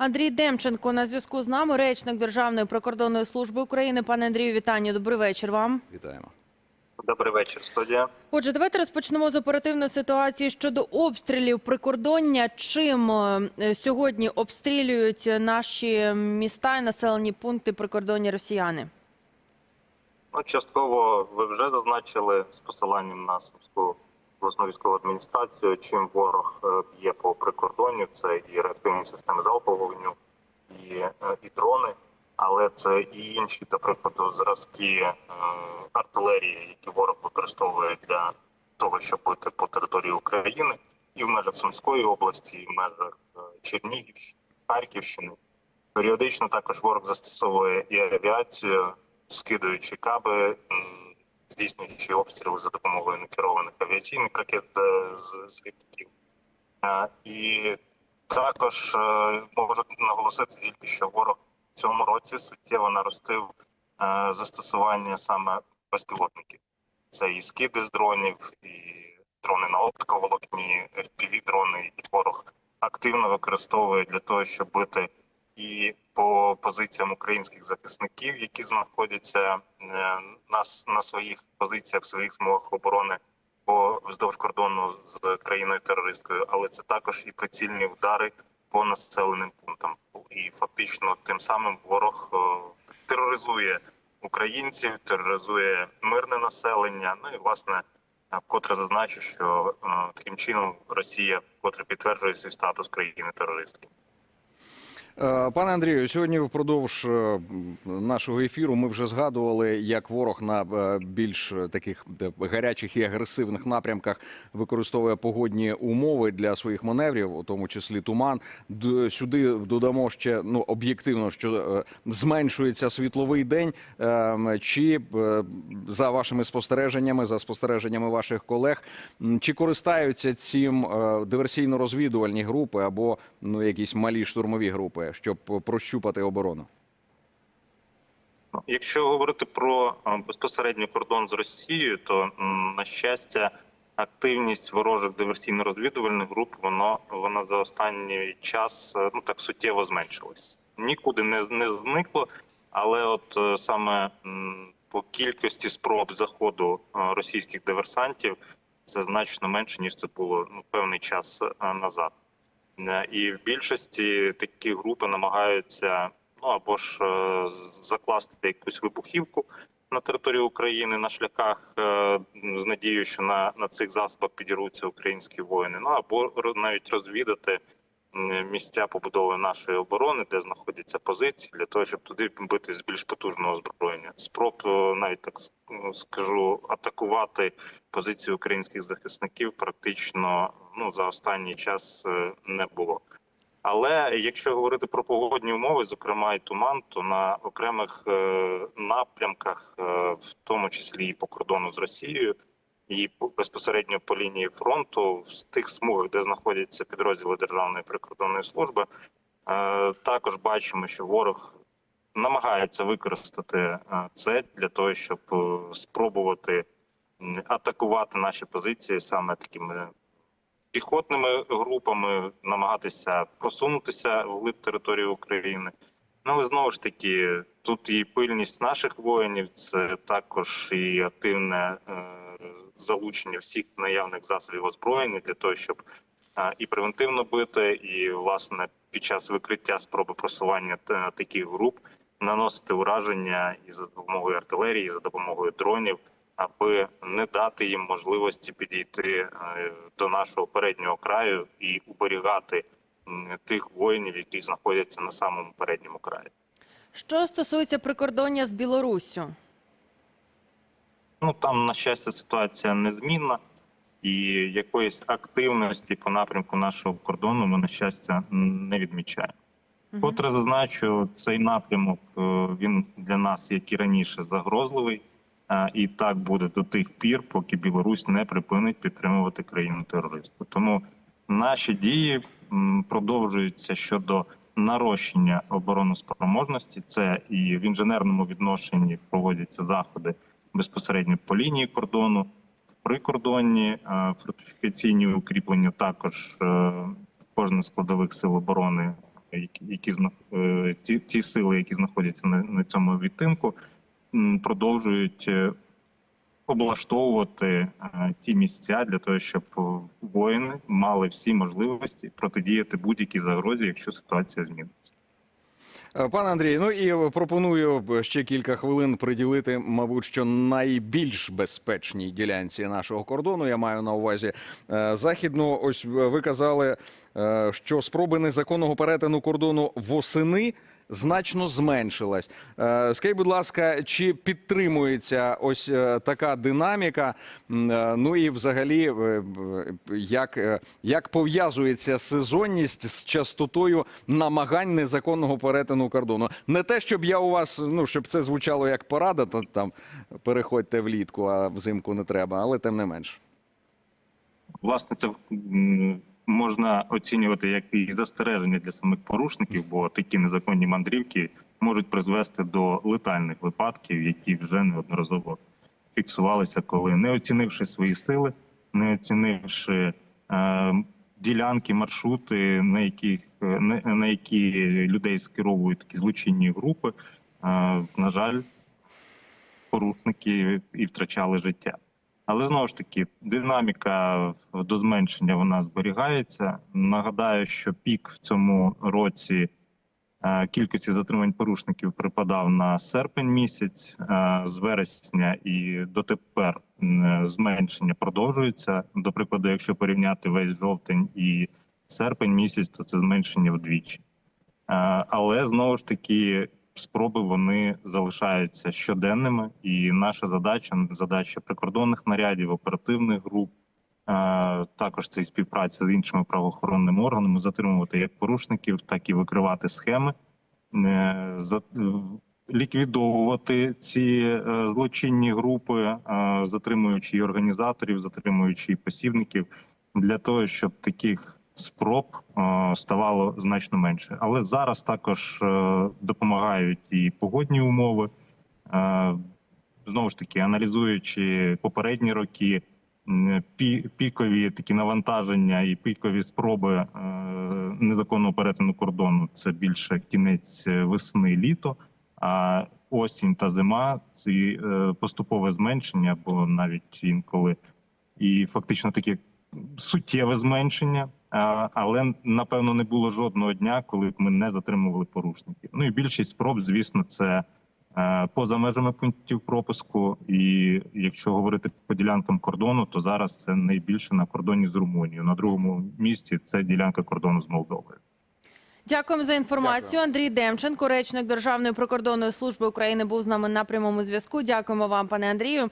Андрій Демченко на зв'язку з нами, речник Державної прикордонної служби України. Пане Андрію, вітання. Добрий вечір вам. Вітаємо. Добрий вечір, студія. Отже, давайте розпочнемо з оперативної ситуації щодо обстрілів прикордоння. Чим е, сьогодні обстрілюють наші міста і населені пункти прикордоння росіяни? Ну, частково ви вже зазначили з посиланням на Сумську обласну військову адміністрацію, чим ворог е, б'є по прикордонню. Це і реактивні системи залпового вогню, і, е, і дрони, але це і інші, до прикладу, зразки е, артилерії, які ворог використовує для того, щоб бити по території України, і в межах Сумської області, і в межах Чернігівщини, Харківщини. Періодично також ворог застосовує і авіацію, скидуючи каби, здійснюючи обстріли за допомогою некерованих авіаційних ракет е, з літаків. Е, І також е, можу наголосити тільки, що ворог в цьому році суттєво наростив застосування саме безпілотників. Це і скиди з дронів, і дрони на оптиковолокні, fpv дрони, які ворог активно використовує для того, щоб бити і по позиціям українських захисників, які знаходяться е, на, на своїх позиціях, в своїх змогах оборони по вздовж кордону з країною терористкою, але це також і прицільні удари по населеним пунктам. І фактично тим самим ворог е, тероризує українців, тероризує мирне населення. Ну і власне е, вкотре зазначу, що таким чином Росія вкотре підтверджує свій статус країни терористки. Е, Пане Андрію, сьогодні впродовж е, нашого ефіру ми вже згадували, як ворог на е, більш таких гарячих і агресивних напрямках використовує погодні умови для своїх маневрів, у тому числі туман. Сюди додамо ще ну об'єктивно, що зменшується світловий день. Е, Чи за вашими спостереженнями, за спостереженнями ваших колег, чи користаються цим диверсійно-розвідувальні групи або ну якісь малі штурмові групи, щоб прощупати оборону? Ну, Якщо говорити про а, безпосередньо кордон з Росією, то на щастя, активність ворожих диверсійно-розвідувальних груп воно вона за останній час е, ну так суттєво зменшилась. Нікуди не, не зникло, але от е, саме по кількості спроб заходу е, російських диверсантів це значно менше ніж це було ну, певний час е, назад. Е, І в більшості такі групи намагаються ну або ж е, закласти якусь вибухівку на території України на шляхах е, з надією, що на, на цих засобах підірвуться українські воїни. Ну або навіть розвідати місця побудови нашої оборони, де знаходяться позиції, для того, щоб туди бити з більш потужного озброєння. Спроб навіть так скажу атакувати позиції українських захисників практично ну за останній час е, не було. Але якщо говорити про погодні умови, зокрема і туман, то на окремих е, напрямках, е, в тому числі і по кордону з Росією, і безпосередньо по лінії фронту, з тих смугах, де знаходяться підрозділи Державної прикордонної служби, також бачимо, що ворог намагається використати це для того, щоб спробувати атакувати наші позиції саме такими піхотними групами, намагатися просунутися в території України. Ну, але знову ж таки, тут і пильність наших воїнів, це також і активне е, залучення всіх наявних засобів озброєння для того, щоб е, і превентивно бити, і власне під час викриття спроби просування таких груп наносити ураження і за допомогою артилерії, і за допомогою дронів, аби не дати їм можливості підійти е, до нашого переднього краю і уберігати тих воїнів, які знаходяться на самому передньому краї. Що стосується прикордоння з Білоруссю? Ну там, на щастя, ситуація незмінна, і якоїсь активності по напрямку нашого кордону ми, на щастя, не відмічаємо. Мгм. Котре зазначу, цей напрямок е, він для нас, як і раніше, загрозливий. І так буде до тих пір, поки Білорусь не припинить підтримувати країну терористу. Тому наші дії продовжуються щодо нарощення обороноспроможності. Це і в інженерному відношенні проводяться заходи безпосередньо по лінії кордону, в прикордонні фортифікаційні укріплення також е, кожна складових сил оборони які, які е, ті, ті сили, які знаходяться на, на цьому відтинку, продовжують е, облаштовувати е, ті місця для того, щоб воїни мали всі можливості протидіяти будь-якій загрозі, якщо ситуація зміниться. Е, Пане Андрію, ну і пропоную ще кілька хвилин приділити, мабуть, що найбільш безпечній ділянці нашого кордону. Я маю на увазі західну. Ось ви казали, що спроби незаконного перетину кордону восени. Значно зменшилась. Е, Скажіть, будь ласка, чи підтримується ось е, така динаміка? Е, Ну і взагалі, як, як пов'язується сезонність з частотою намагань незаконного перетину кордону? Не те, щоб я у вас, ну щоб це звучало як порада, то там переходьте влітку, а взимку не треба, але тим не менш. Власне, це можна оцінювати як і застереження для самих порушників, бо такі незаконні мандрівки можуть призвести до летальних випадків, які вже неодноразово фіксувалися, коли не оцінивши свої сили, не оцінивши е, ділянки, маршрути, на яких е, на, на які людей скеровують такі злочинні групи, е, на жаль, порушники і втрачали життя. Але знову ж таки, динаміка до зменшення вона зберігається. Нагадаю, що пік в цьому році е, кількості затримань порушників припадав на серпень місяць, е, з вересня і дотепер зменшення продовжується. До прикладу, якщо порівняти весь жовтень і серпень місяць, то це зменшення вдвічі. Е, Але знову ж таки спроби вони залишаються щоденними, і наша задача задача прикордонних нарядів, оперативних груп. е, Також це і співпраця з іншими правоохоронними органами затримувати як порушників, так і викривати схеми, е, ліквідовувати ці е, злочинні групи, затримуючи і організаторів, затримуючи і посібників, для того, щоб таких спроб е, ставало значно менше. Але зараз також е, допомагають і погодні умови. Е, Знову ж таки, аналізуючи попередні роки, пікові такі навантаження і пікові спроби незаконного перетину кордону це більше кінець весни, літо. А осінь та зима е, поступове зменшення, або навіть інколи і фактично таке суттєве зменшення. Але напевно не було жодного дня, коли б ми не затримували порушників. Ну і більшість спроб, звісно, це е, поза межами пунктів пропуску. І якщо говорити по ділянкам кордону, то зараз це найбільше на кордоні з Румунією. На другому місці це ділянка кордону з Молдовою. Дякуємо за інформацію. Дякую. Андрій Демченко, речник Державної прикордонної служби України, був з нами на прямому зв'язку. Дякуємо вам, пане Андрію.